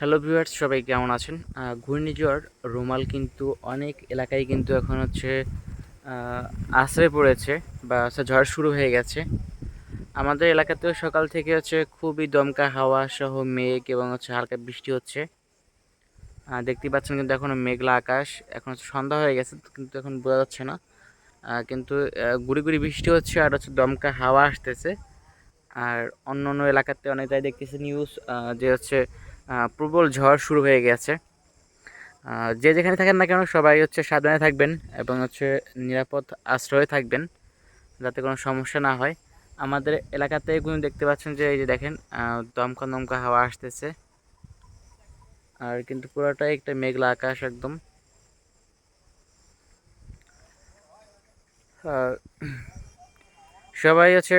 Hello viewers সবাই কেমন আছেন? ঘূর্ণিঝড় রুমাল কিন্তু অনেক এলাকায় কিন্তু এখন হচ্ছে আশ্রয় পড়েছে বা হচ্ছে ঝড় শুরু হয়ে গেছে। আমাদের এলাকাতেও সকাল থেকে হচ্ছে খুবই দমকা হাওয়া সহ মেঘ এবং হচ্ছে হালকা বৃষ্টি হচ্ছে। আহ, দেখতেই পাচ্ছেন কিন্তু এখনও মেঘলা আকাশ এখন হচ্ছে সন্ধ্যা হয়ে গেছে কিন্তু এখন বোঝা যাচ্ছে না। কিন্তু গুড়ি গুড়ি বৃষ্টি হচ্ছে আর হচ্ছে দমকা হাওয়া আসতেছে। আর অন্য অন্য এলাকাতে অনেকটাই দেখতেছি নিউজ যে হচ্ছে প্রবল ঝড় শুরু হয়ে গেছে। যে যেখানে থাকেন না কেন, সবাই হচ্ছে সাবধানে থাকবেন এবং হচ্ছে নিরাপদ আশ্রয়ে থাকবেন যাতে কোনো সমস্যা না হয়। আমাদের এলাকাতে কিন্তু দেখতে পাচ্ছেন যে, এই যে দেখেন দমকা দমকা হাওয়া আসতেছে। আর কিন্তু পুরোটাই একটা মেঘলা আকাশ একদম। সবাই হচ্ছে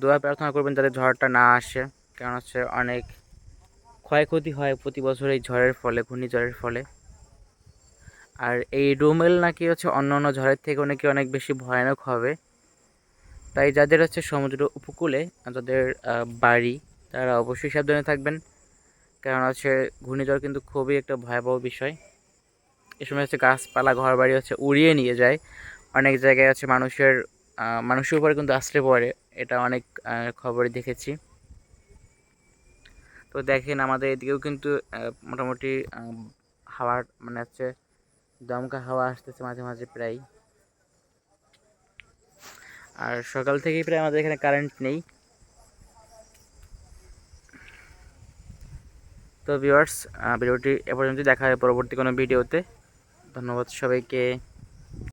দোয়া প্রার্থনা করবেন যাতে ঝড়টা না আসে, কারণ হচ্ছে অনেক ক্ষয়ক্ষতি হয় প্রতি বছর এই ঝড়ের ফলে, ঘূর্ণিঝড়ের ফলে। আর এই রুমেল নাকি হচ্ছে অন্য অন্য ঝড়ের থেকে নাকি অনেক বেশি ভয়ানক হবে। তাই যাদের হচ্ছে সমুদ্র উপকূলে, যাদের বাড়ি, তারা অবশ্যই সাবধানে থাকবেন। কারণ হচ্ছে ঘূর্ণিঝড় কিন্তু খুবই একটা ভয়াবহ বিষয়। এ সময় হচ্ছে গাছপালা ঘর বাড়ি হচ্ছে উড়িয়ে নিয়ে যায়। অনেক জায়গায় হচ্ছে মানুষের মানুষের উপরে কিন্তু আশ্রে পড়ে। এটা অনেক খবরে দেখেছি। তো দেখেন আমাদের এদিকেও কিন্তু মোটামুটি হাওয়ার মানে হচ্ছে দমকা হাওয়া আসতেছে মাঝে মাঝে প্রায়। আর সকাল থেকেই প্রায় আমাদের এখানে কারেন্ট নেই। তো ভিউয়ার্স ভিডিওটি এ পর্যন্ত দেখা হয় পরবর্তী কোনো ভিডিওতে। ধন্যবাদ সবাইকে।